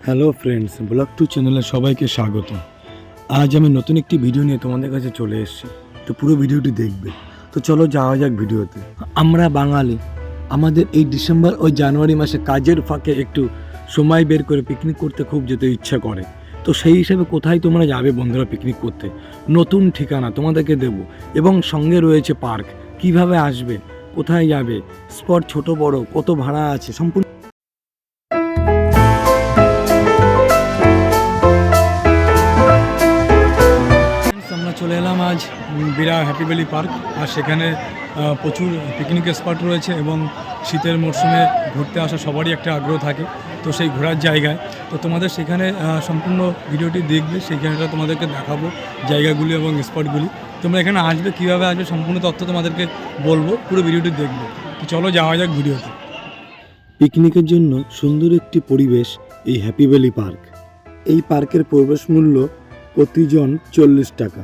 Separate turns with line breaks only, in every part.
Hello friends blog two চ্যানেলে সবাইকে স্বাগত। আজ আমি নতুন একটি ভিডিও নিয়ে তোমাদের কাছে চলে এসেছি। তো পুরো ভিডিওটি দেখবে। তো চলো যাওয়া যাক ভিডিওতে। আমরা বাঙালি। আমাদের এই ডিসেম্বর ও জানুয়ারি মাসে কাজের ফাঁকে একটু সময় বের করে পিকনিক করতে খুব যেতে ইচ্ছা করে। তো সেই হিসেবে কোথায় তোমরা যাবে বন্ধুরা পিকনিক করতে? নতুন ঠিকানা তোমাদেরকে দেব। এবং সঙ্গে রয়েছে পার্ক কীভাবে আসবে? কোথায় যাবে? স্পট ছোট বড়, কত ভাড়া আছে? সম্পূর্ণ চলে এলাম আজ বিরা হ্যাপি ভ্যালি পার্ক। আর সেখানে প্রচুর পিকনিক স্পট রয়েছে এবং শীতের মরশুমে ঘুরতে আসা সবারই একটা আগ্রহ থাকে। তো সেই ঘোরার জায়গায়। তো তোমাদের সেখানে সম্পূর্ণ ভিডিওটি দেখবে সেইখানটা তোমাদেরকে দেখাবো জায়গাগুলি এবং স্পটগুলি তোমরা এখানে আসবে, কীভাবে আসবে সম্পূর্ণ তথ্য তোমাদেরকে বলব, পুরো ভিডিওটি দেখবে। তো চলো যাওয়া যাক ভিডিওতে। পিকনিকের জন্য সুন্দর একটি পরিবেশ এই হ্যাপি ভ্যালি পার্ক। এই পার্কের প্রবেশ মূল্য প্রতিজন চল্লিশ টাকা।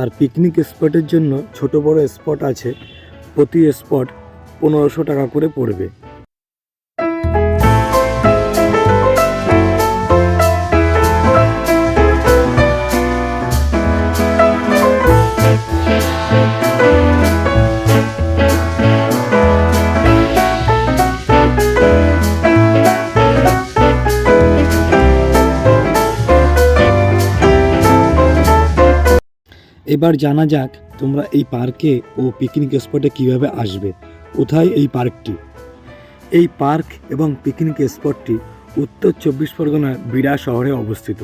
আর পিকনিক স্পটের জন্য ছোট বড় স্পট আছে প্রতি স্পট পনেরোশো টাকা করে পড়বে। এবার জানা যাক তোমরা এই পার্কে ও পিকনিক স্পটে কীভাবে আসবে। কোথায় এই পার্কটি? এই পার্ক এবং পিকনিক স্পটটি উত্তর চব্বিশ পরগনার বিড়া শহরে অবস্থিত।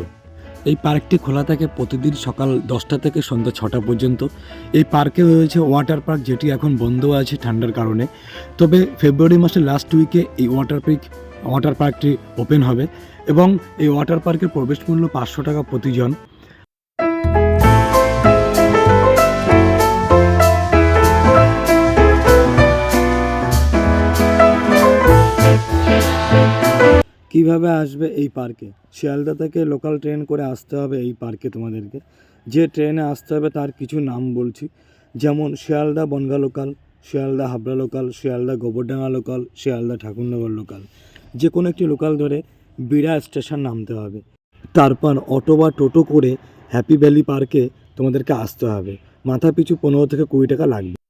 এই পার্কটি খোলা থাকে প্রতিদিন সকাল দশটা থেকে সন্ধ্যা ছটা পর্যন্ত। এই পার্কে রয়েছে ওয়াটার পার্ক যেটি এখন বন্ধ আছে ঠান্ডার কারণে। তবে ফেব্রুয়ারি মাসের লাস্ট উইকে এই ওয়াটার পিক ওয়াটার পার্কটি ওপেন হবে এবং এই ওয়াটার পার্কের প্রবেশ মূল্য পাঁচশো টাকা প্রতিজন। কীভাবে আসবে এই পার্কে? শিয়ালদা থেকে লোকাল ট্রেন করে আসতে হবে এই পার্কে তোমাদেরকে। যে ট্রেনে আসতে হবে তার কিছু নাম বলছি। যেমন Sealdah Bongaon local Sealdah Habra local Sealdah Gobardanga local Sealdah Thakurnagar local যে কোনো একটি লোকাল ধরে বিড়া স্টেশন নামতে হবে। তারপর অটো বা টোটো করে হ্যাপি ভ্যালি পার্কে তোমাদেরকে আসতে হবে। মাথা পিছু পনেরো থেকে কুড়ি টাকা লাগবে।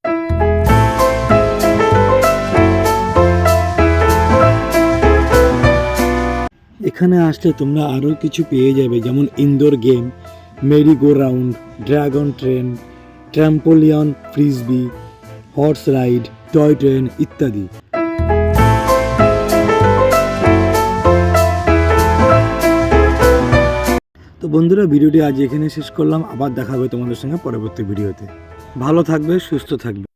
এখানে আসলে তোমরা আরও কিছু পেয়ে যাবে, যেমন indoor game merry go round dragon train trampoline frisbee horse ride toy train ইত্যাদি। তো বন্ধুরা, ভিডিওটি আজ এখানে শেষ করলাম। আবার দেখা হবে তোমাদের সঙ্গে পরবর্তী ভিডিওতে। ভালো থাকবে, সুস্থ থাকবে।